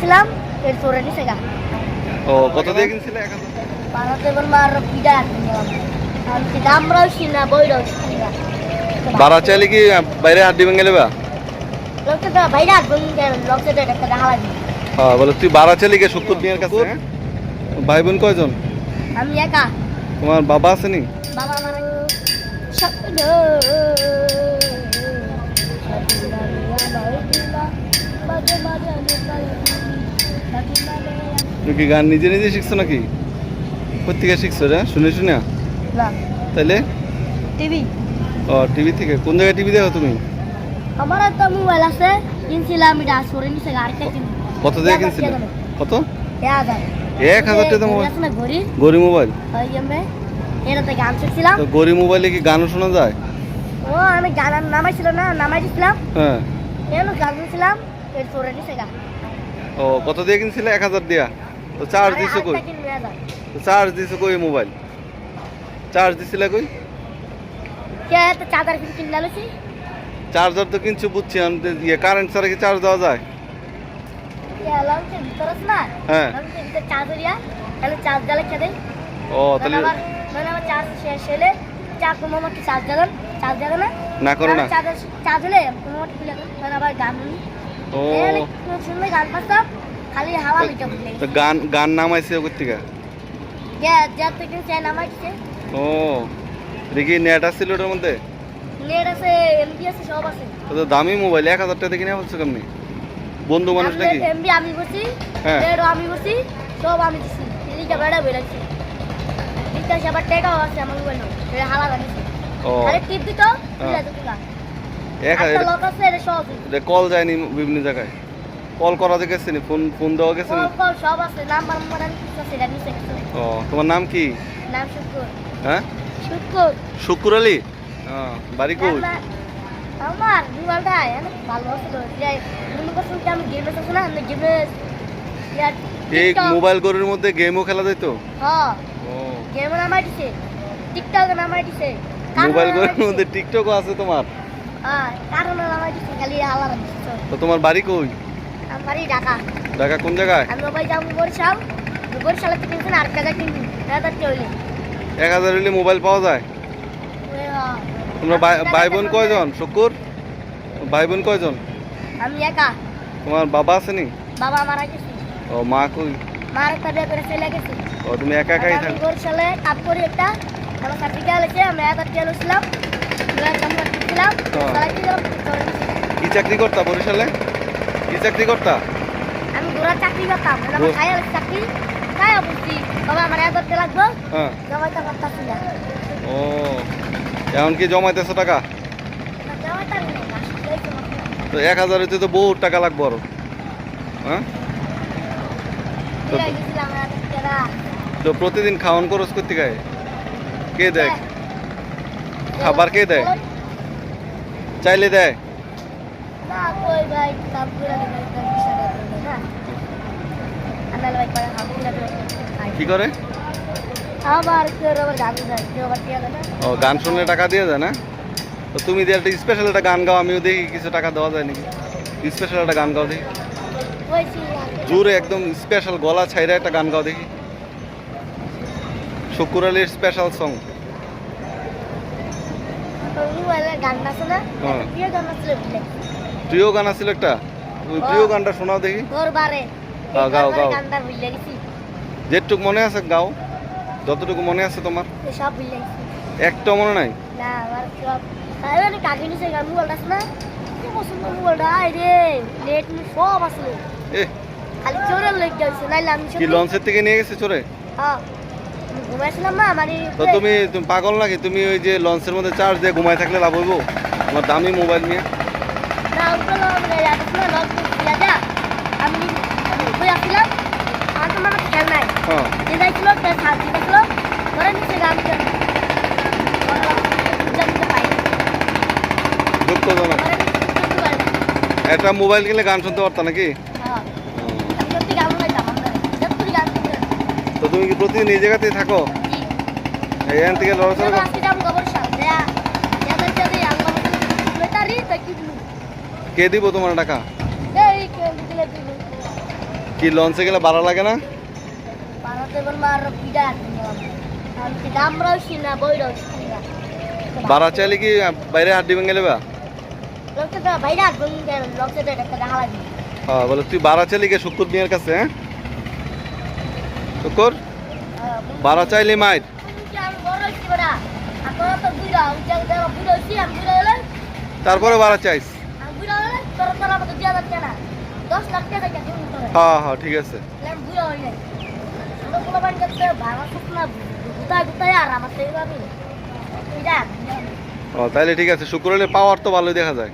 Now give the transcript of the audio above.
কিনছিলাম এর চোরে নিছে গা। ও কত দিয়ে কিনছিলে এবার মার কিনলাম না কিনা বাড়া চাইলে কি বাইরে হাড্ডি ভেঙে নেবা লোকটা বাইরে আসবেন লোকটা তো একটা লাগবে হ্যাঁ বলে তুই বাড়া চাইলে গিয়ে শুক্র দিনের কাছে? ভাই বোন কয়জন? আমি একা। তোমার বাবা আসেনি বাবা আমার তুমি কি গান নিজে নিজে শিখছো নাকি? কোথেকে শিখছো রে? শুনে শুনে। না। তাইলে? টিভি। ও টিভি থেকে। কোন জায়গায় টিভি দেখো তুমি? আমার একটা মোবাইল আছে কিনছিলাম এটা সরে নিছে কিনবো কত দিয়ে কিনছিলে? কত? এক হাজার। এক টাকা মোবাইল? গরি মোবাইল এটাতে গান শিখছিলাম। তো গরি মোবাইলে কি গানও শোনা যায়? ও আমি গান নামাইছিল না নামাই দিছিলাম। হ্যাঁ। এলো গান শুনছিলাম এর সরে নিছে গান ও কত দিয়ে কিনছিলে? এক হাজার দিয়া। তো চার্জ দিছো কই? তো চার্জ দিছো কই মোবাইল চার্জ দিছিলে কই? কে তো চাদর কিনে কিনে লালছি চার্জার তো কিনছো বুঝছি আমি ইয়ে কারেন্ট ছাড়া কি চার্জ দেওয়া যায়? হ্যাঁ। চার্জ ও তাহলে শেষ হলে চা কোনো মাটি চার্জ দেবেন চার্জ দেবে না না করো না। চার্জ চার্জ হলে কোনো আবার গান ও। শুনলে গান খালি হাওয়া বুঝলে তো গান গান থেকে? গে যা থেকে চাই নামাইছে। ও দেখি নেট ওটার মধ্যে? নেট আছে এমবি আছে সব আছে। তো দামি মোবাইল এক হাজার টাকা কিনে বলছো কেমনি? বন্ধু মানুষ নাকি? এমবি আমি বসি হ্যাঁ। আমি বসি সব আমি দিছি। বেড়া বেড়াচ্ছি আবার টেকাও আছে আমার মোবাইল এটা ও। আরে টিপ দিত হ্যাঁ। যা এক হাজার লোক আছে এটা সব। এটা কল যায়নি বিভিন্ন জায়গায়? কল করা গেছে নি ফোন ফোন দেওয়া গেছে নি কল সব আছে নাম্বার নাম্বার আমি কিছু আছে নিচে ও তোমার নাম কি? নাম শুক্র হ্যাঁ? শুক্র শুকুর আলী? হ্যাঁ বাড়ি কই? আমার- মোবাইলটা অনেক ভালো আছে তো যাই মনে করছেন কি আমি গেমে আছে না? আমি গেমে এই মোবাইল গরুর মধ্যে গেমও খেলা যেত হ্যাঁ ও। গেমে নামাই দিছে টিকটকে নামাই দিছে মোবাইল গরুর মধ্যে টিকটকও আছে তোমার? হ্যাঁ কারণে নামাই দিছে খালি আলাদা তো তোমার বাড়ি কই? আমার বাড়ি ঢাকা। ঢাকা কোন জায়গায়? আমি ওই যাব বরিশাল। বরিশালে কিনছেন আর টাকা কিনবি হাজার চলে এক হাজার মোবাইল পাওয়া যায়? তোমরা ভাই- বোন কয়জন? শুকুর? ভাই বোন কয়জন? আমি একা। তোমার বাবা আছে নি বাবা মারা গেছে। ও মা কই? মার বিয়ে করে চলে গেছে। ও তুমি একা একাই থাক বরিশালে কাজ করি একটা। আমার সার্টিফিকেট আছে আমি টাকা লইছিলাম। ছিলাম যাও, চলে কি চাকরি করতা বরিশালে? কি চাকরি করতা? আমি চাকরি করতাম মানে আমার ঘো- খাই চাকরি খাই বুঝছি বাবা আমার লাগবে হ্যাঁ। জমাইতে পারতাছি না। ও এখন কি জমাইতেছো টাকা। তো এক হাজার হইতে তো বহুত টাকা লাগবে আরও। হ্যাঁ? তো প্রতিদিন খাওয়ান খরচ করতে গায়ে কে দেয়? খাবার কে দেয়? চাইলে দেয়? কি করে? ও গান শুনলে টাকা দিয়ে যায় না? তো তুমি দিয়ে একটা স্পেশাল একটা গান গাও আমিও দেখি কিছু টাকা দেওয়া যায় নাকি? স্পেশাল একটা গান গাও দেখি। জোরে একদম স্পেশাল গলা ছাইরা একটা গান গাও দেখি। শুকুর আলীর স্পেশাল সং গান না হ্যাঁ। গান প্রিয় গান আছিল একটা। ওই প্রিয় গানটা শোনাও দেখি। তোর বারে। গাও, গাও, যেটুক মনে আছে গাও। যতটুকু মনে আছে তোমার। সব একটা মনে নাই? না আমার সব তাই কাকে নিছে গান মোবাইলটা আছে না? পছন্দ মোবাইলটা? আই রে নেট সব আছে। এ খালি চোরের লোক যাচ্ছে নাইলে আমি কি লঞ্চের থেকে নিয়ে গেছে চোরে? হ্যাঁ ঘুমাইছিলাম না মানে তো তুমি তুমি পাগল নাকি? তুমি ওই যে লঞ্চের মধ্যে চার্জ দিয়ে ঘুমাই থাকলে লাভ হইব? আমার দামি মোবাইল নিয়ে। আমি আসছিলাম মানে খেয়াল নাই হ্যাঁ যে যাইছিল সে নিচে গান দুঃখজনক। একটা মোবাইল কিনলে গান শুনতে পারতা নাকি হ্যাঁ তো তুমি কি প্রতিদিন এই জায়গাতেই থাকো এখান থেকে লড়াচড়া কি দিব তোমার টাকা? এই কে দিলে দিলু কি লঞ্চে গেলে ভাড়া লাগে না? ভাড়া চাইলে কি বাইরে হাত দিবেন গেলে বা হ্যাঁ বলে তুই ভাড়া চাইলে গিয়ে শুকুর মিয়ার কাছে হ্যাঁ? শুকুর ভাড়া চাইলে হলে তারপরে ভাড়া চাইস। হ্যাঁ হ্যাঁ ঠিক আছে। ও তাইলে ঠিক আছে শুক্র হলে পাওয়ার তো ভালোই দেখা যায়।